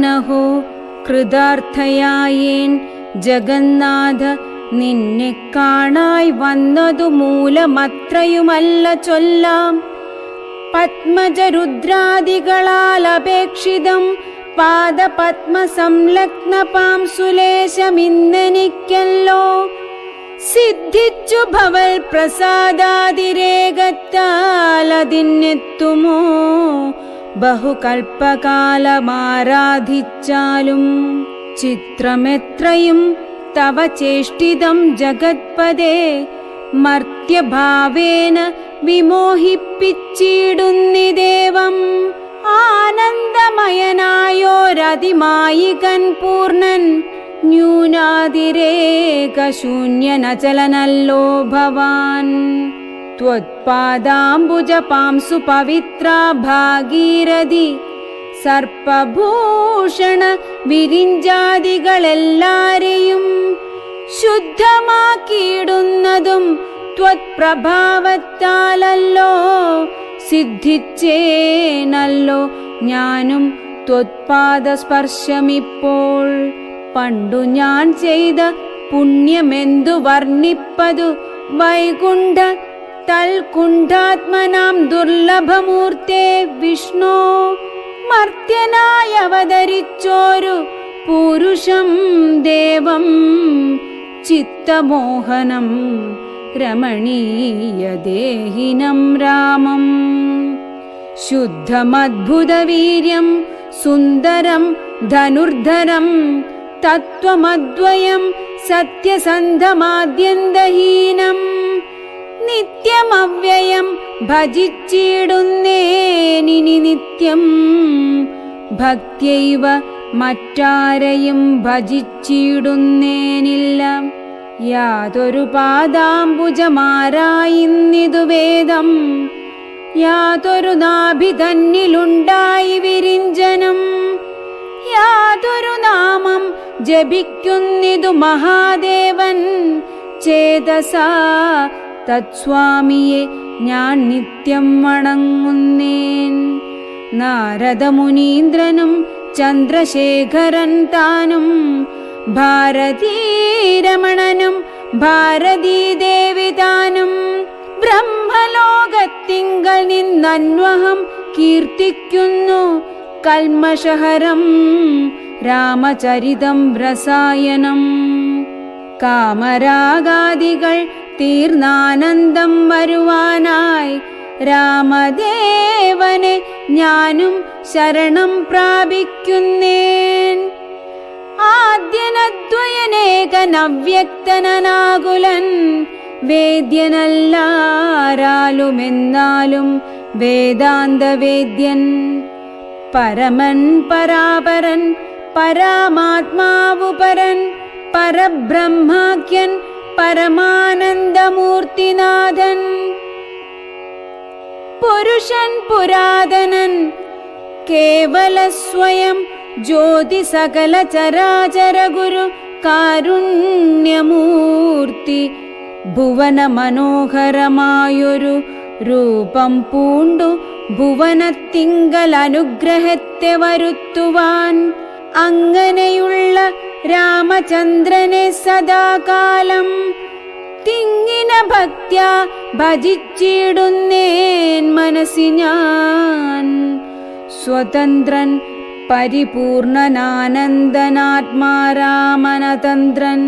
ഞാനഹോ കൃതാർത്ഥയായേൻ ജഗന്നാഥ നിന്നെ കാണായി വന്നതു മൂലമത്രയുമല്ല ചൊല്ലാം. പത്മജരുദ്രാദികളാൽ അപേക്ഷിതം പാദപത്മ സംലഗ്ന പാംസുലേശമിന്നെനിക്കല്ലോ സിദ്ധിച്ചു ഭവൽ പ്രസാദാതിരേകത്താൽ അതിനെത്തുമോ? ബഹുകൽപ്പകാലമാരാധിച്ചാലും ചിത്രമെത്രയും തവ ചേഷ്ടിതം ജഗത്പദേ മർത്യഭാവേന വിമോഹിപ്പിച്ചിടുന്നിദേവം ആനന്ദമയനായോരതിമായികൻ പൂർണൻ ന്യൂനാതിരേകശൂന്യനചലനല്ലോ ഭവാൻ. त्वत्पादाम्बुजपांसु पवित्रा ഭാഗീരഥി സർപ്പഭൂഷണ വിരിഞ്ചാദികളെല്ലാരെയും ശുദ്ധമാക്കിയിടുന്നതും ത്വത്പ്രഭാവത്താലല്ലോ സിദ്ധിച്ചേനല്ലോ ഞാനും ത്വത്പാദസ്പർശമിപ്പോൾ പണ്ടു ഞാൻ ചെയ്ത പുണ്യമെന്തു വർണ്ണിപ്പതു വൈകുണ്ഠ തൽകുണ്ഠാത്മനാം ദുർലഭമൂർത്തേ വിഷ്ണു മർത്യനായി അവതരിച്ചോരു പുരുഷം ദേവം ചിത്തമോഹനം രമണീയദേഹിനം രാമം. ശുദ്ധമദ്ഭുതവീര്യം സുന്ദരം ധനുർധരം തത്വമദ്വയം സത്യസന്ധമാദ്യന്തഹീനം നിത്യമവ്യയം ഭജിച്ചിടുന്നേനിനി നിത്യം. ഭക്തിയൈവ മറ്റാരെയും ഭജിച്ചിടുന്നേനില്ല. യാതൊരു പാദാംബുജമാരായിന്നിതു വേദം. യാതൊരു നാഭിതന്നിലുണ്ടായി വിരിഞ്ജനം യാതൊരു നാമം ജപിക്കുന്നിതു മഹാദേവൻ. ചേതസാ തത്സ്വാമിയെ ഞാൻ നിത്യം വണങ്ങുന്നേൻ. നാരദമുനീന്ദ്രനും ചന്ദ്രശേഖരൻ താനും ഭാരതീരമണനും ഭാരതീദേവി താനും. ബ്രഹ്മലോകത്തിങ്കൽ നിന്നന്വഹം കീർത്തിക്കുന്നു കൽമഷഹരം രാമചരിതം രസായനം. കാമരാഗാദികൾ തീർന്നാനന്ദം വരുവാനായി രാമദേവനെ ഞാനും ശരണം പ്രാപിക്കുന്നേൻ. ആദ്യനദ്വയനേകനവ്യക്തനാകുലൻ വേദ്യനല്ലാരാലുമെന്നാലും വേദാന്തവേദ്യൻ. പരമൻ പരാപരൻ പരമാത്മാവുപരൻ പരബ്രഹ്മാഖ്യൻ പരമാനന്ദമൂർത്തിനാഥൻ പുരുഷൻ പുരാതനൻ കേവല സ്വയം ജ്യോതി സകല ചരാചര ഗുരു കാരുണ്യമൂർത്തി ഭുവന മനോഹരമായൊരു രൂപം പൂണ്ടു ഭുവനത്തിങ്കൽ അനുഗ്രഹത്തെ വരുത്തുവാൻ അങ്ങനെയുള്ള രാമചന്ദ്രനെ സദാകാലം തിങ്ങിന ഭക്ത്യ ഭജിച്ചിടുന്നേൻ മനസ്സി ഞാൻ. സ്വതന്ത്രൻ പരിപൂർണനാനന്ദനാത്മാരാമനതന്ത്രൻ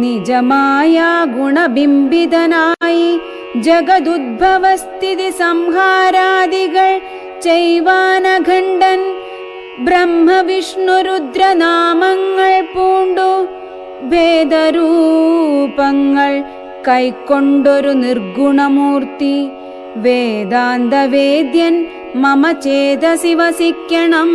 നിജമായ ഗുണബിംബിതനായി ജഗദുദ്ഭവസ്ഥിതി സംഹാരാദികൾ ചെയ്വാനഖണ്ഡൻ ബ്രഹ്മവിഷ്ണുരുദ്രനാമങ്ങൾ പൂണ്ടു. ഭേദരൂപങ്ങൾ കൈക്കൊണ്ടൊരു നിർഗുണമൂർത്തി. വേദാന്തവേദ്യൻ മമ ചേതസി വസിക്കണം.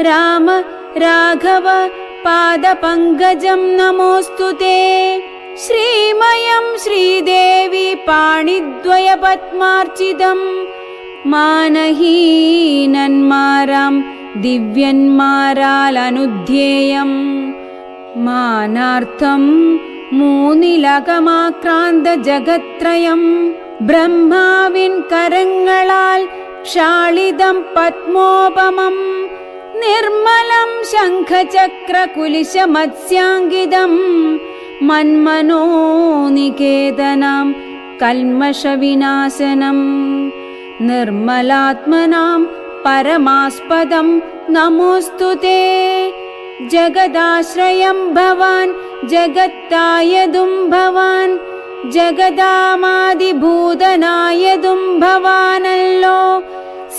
രാമ രാഘവ പാദപങ്കജം നമോസ്തു തേ. ശ്രീമയം ശ്രീദേവി പാണിദ്വയ പത്മാർച്ചിതം മാനഹീനന്മാരാം ദിവ്യന്മാരാലനുധ്യേയം. മാനാർത്ഥം മൂന്നിലകമാക്രാന്ത ജഗത്രയം ബ്രഹ്മാവിൻ കരങ്ങളാൽ ക്ഷാളിതം പത്മോപമം. നിർമ്മലം ശംഖചക്രകുലിശ മത്സ്യാങ്കിതം മന്മനോ നികേതനം കൽമഷവിനാശനം. നിർമ്മലാത്മനാം परमास्पदं नमोऽस्तु ते जगदाश्रयं भवान् जगत्तायदुं भवान् ജഗദാമാതിഭൂതനായതും ഭവാനല്ലോ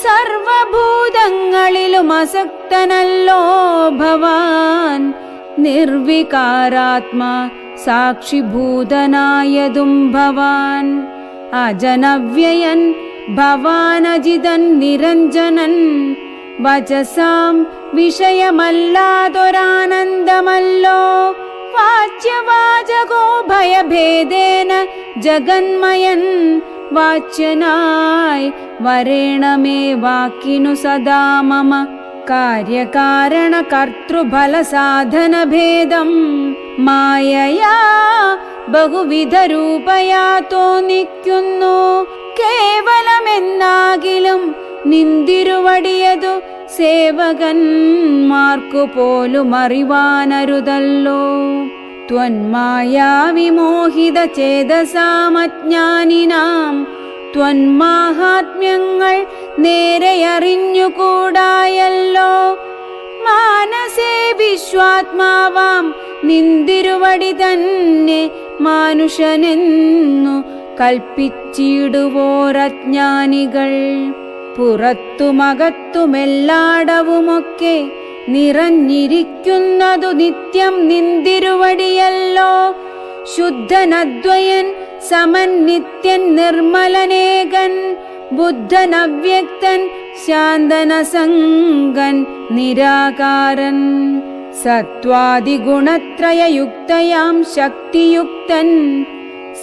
സർവഭൂതങ്ങളിലും അസക്തനല്ലോ ഭവാൻ നിർവികാരാത്മാ സാക്ഷിഭൂതനായതും ഭവാൻ അജനവ്യയൻ ഭവാനജിതൻ നിരഞ്ജനൻ വചസാം വിഷയമല്ലാതൊരാനന്ദമല്ലോ. വാച്യവാചകോ ഭയഭേദേന ജഗന്മയൻ വാച്യനായി വരേണമേ വാക്കിനു സദാ മമ. ഭേദം മായയാ ബഹുവിധ രൂപയാ തോന്നിക്കുന്നു. കേവലമെന്നാകിലും നിന്തിരുവടിയതു സേവകന്മാർക്കു പോലും അറിവാനരുതല്ലോ. ത്വന്മായാ വിമോഹിത ചേതസാമജ്ഞാനിനാം ത്വന്മാഹാത്മ്യങ്ങൾ നേരെയറിഞ്ഞുകൂടായല്ലോ. മാനസേ വിശ്വാത്മാവാം നിന്തിരുവടി തന്നെ മാനുഷനെന്നു കൽപ്പിച്ചിടുവോരജ്ഞാനികൾ. പുറത്തുമകത്തുമെല്ലാടവുമൊക്കെ നിറഞ്ഞിരിക്കുന്നതു നിത്യം നിന്തിരുവടിയല്ലോ. ശുദ്ധനദ്വയൻ സമൻ നിത്യൻ നിർമ്മലനേകൻ ബുദ്ധൻ അവ്യക്തൻ ശാന്തനസംഗൻ നിരാകാരൻ. സത്വാദിഗുണത്രയയുക്തയാം ശക്തിയുക്തൻ.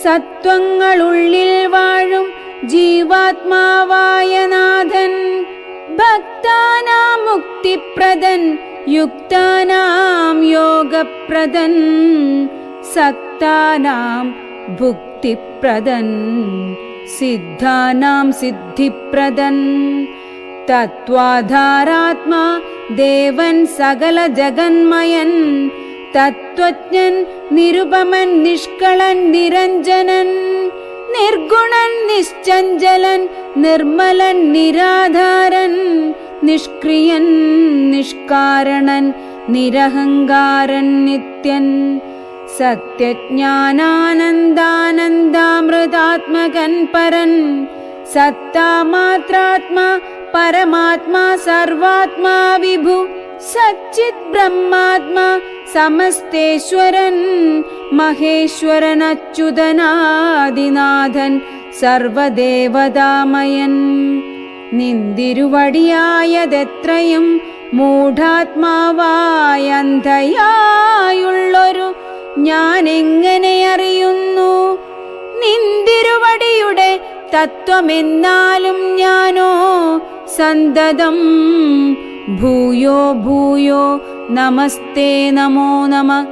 സത്വങ്ങളുള്ളിൽ വാഴും ജീവാത്മാവായ നാഥൻ. ഭക്താനാം മുക്തിപ്രദൻ യുക്താനാം യോഗപ്രദൻ. സക്താനാം ഭുക്തിപ്രദൻ സിദ്ധാനാം സിദ്ധിപ്രദൻ. തത്വാധാരാത്മാ ദേവൻ സകല ജഗന്മയൻ तत्त्वज्ञन् निरुपमन् निष्कळन् निरञ्जनन् निर्गुणन् निश्चञ्जलन् निर्मलन् निराधारन् निष्क्रियन् निष्कारणन् निरहङ्गारन् नित्यन् सत्यज्ञानानन्दानन्दामृतात्मकन् परन् सत्ता मात्रात्मा परमात्मा सर्वात्मा विभु सच्चिद्ब्रह्मात्मा സമസ്തേശ്വരൻ മഹേശ്വരൻ അച്യുതനാദിനാഥൻ സർവദേവതാമയൻ. നിന്തിരുവടിയായതെത്രയും മൂഢാത്മാവായ അന്ധയായുള്ളൊരു ഞാൻ എങ്ങനെ അറിയുന്നു? നിന്തിരുവടിയുടെ തത്വമെന്നാലും ഞാനോ സന്തതം ഭൂയോ ഭൂയോ നമസ്തേ നമോ നമ.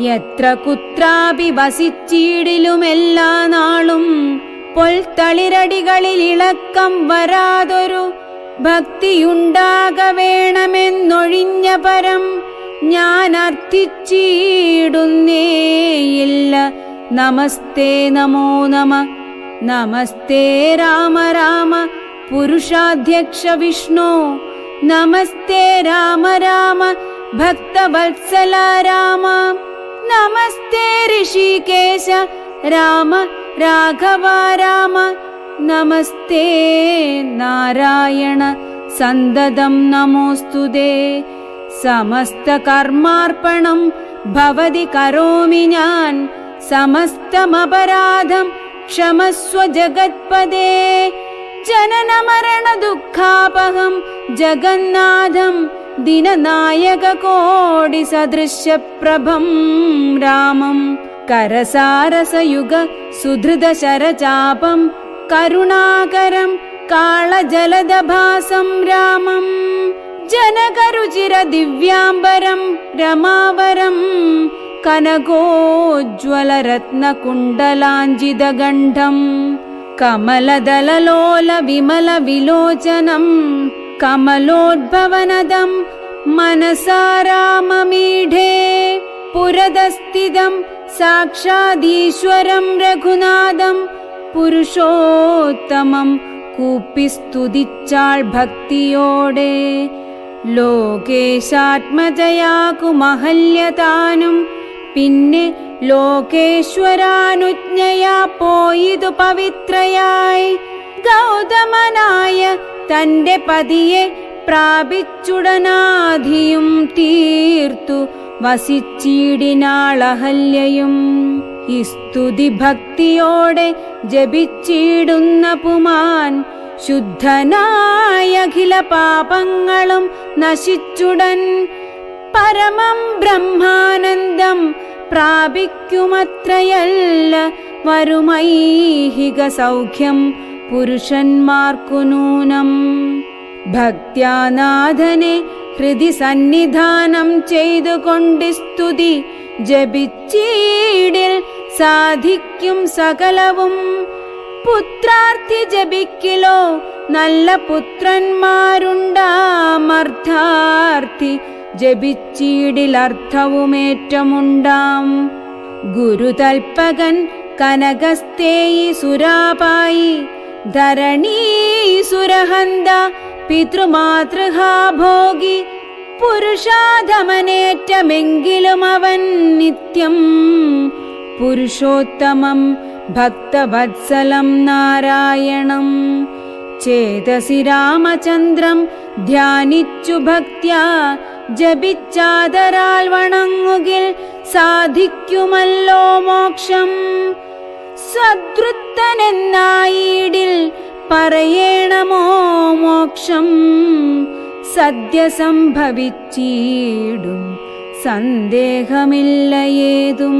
എത്ര കുത്രാപി വസിച്ചീടിലുമെല്ലാ നാളും പൊൽത്തളിരടികളിൽ ഇളക്കം വരാതൊരു ഭക്തിയുണ്ടാക വേണമെന്നൊഴിഞ്ഞ പരം ഞാൻ അർത്ഥിച്ചീടുന്നേയില്ല. നമസ്തേ നമോ നമ. നമസ്തേ രാമ രാമ. പുരുഷാധ്യക്ഷ വിഷ്ണു. नमस्ते राम राम भक्तवत्सल राम। नमस्ते ऋषिकेश राम राघव राम। नमस्ते नारायण सन्ददं नमोऽस्तु समस्तकर्मार्पणं भवति करोमि ज्ञान्। समस्तमपराधं क्षमस्व जगत्पदे। जननमरणदुःखापहं जगन्नाथं दिननायककोडिसदृश्यप्रभं रामं करसारसयुग सुधृतशरचापं करुणाकरं काळजलदभासं रामं जनकरुचिरदिव्याम्बरं रमावरं कनकोज्ज्वलरत्नकुण्डलाञ्जिदगण्ठम् कमलोद्भवनदं मनसा राममीढे पुरदस्थितं साक्षादीश्वरं रघुनादं पुरुषोत्तमं कुप्पिस्तुदिच्चाळ् भक्तियोडे लोकेशात्मजया भक्तियोडे पिन्ने ലോകേശ്വരാനുജ്ഞയാ പോയിതു പവിത്രയായി. ഗൗതമനായ തന്റെ പതിയെ പ്രാപിച്ചുടനാധിയും തീർത്തു. വസിച്ചിടിനാളഹല്യയും ഈ സ്തുതി ഭക്തിയോടെ ജപിച്ചിടുന്ന പുമാൻ ശുദ്ധനായ അഖില പാപങ്ങളും നശിച്ചുടൻ. പരമം ബ്രഹ്മാനന്ദം പ്രാപിക്കുമത്രയല്ല വരുമൈഹിക സൗഖ്യം പുരുഷന്മാർക്കു നൂനം. ഭക്ത്യാനാഥനെ ഹൃദി സന്നിധാനം ചെയ്തുകൊണ്ട് സ്തുതി ജപിച്ചീടിൽ സാധിക്കും സകലവും. പുത്രാർത്ഥി ജപിക്കിലോ നല്ല പുത്രന്മാരുണ്ടാമർത്ഥാർത്ഥി ജപിച്ചീടിലർത്ഥവുമേറ്റമുണ്ടാം. ഗുരുതൽപകൻ കനകസ്തേയി സുരാപായി ധരണീസുരഹന്ത പിതൃമാതൃഹാ ഭോഗി പുരുഷാധമനേറ്റമെങ്കിലും അവൻ നിത്യം. പുരുഷോത്തമം ഭക്തവത്സലം നാരായണം. ചേതസി രാമചന്ദ്രം ധ്യാനിച്ചു ഭക്ത്യാ ജപിച്ചാതരാൽ വണങ്ങുകിൽ സാധിക്കുമല്ലോ മോക്ഷം. സദൃത്തനെന്നായിടിൽ പറയേണമോ മോക്ഷം? സദ്യ സംഭവിച്ചീടും സന്ദേഹമില്ല ഏതും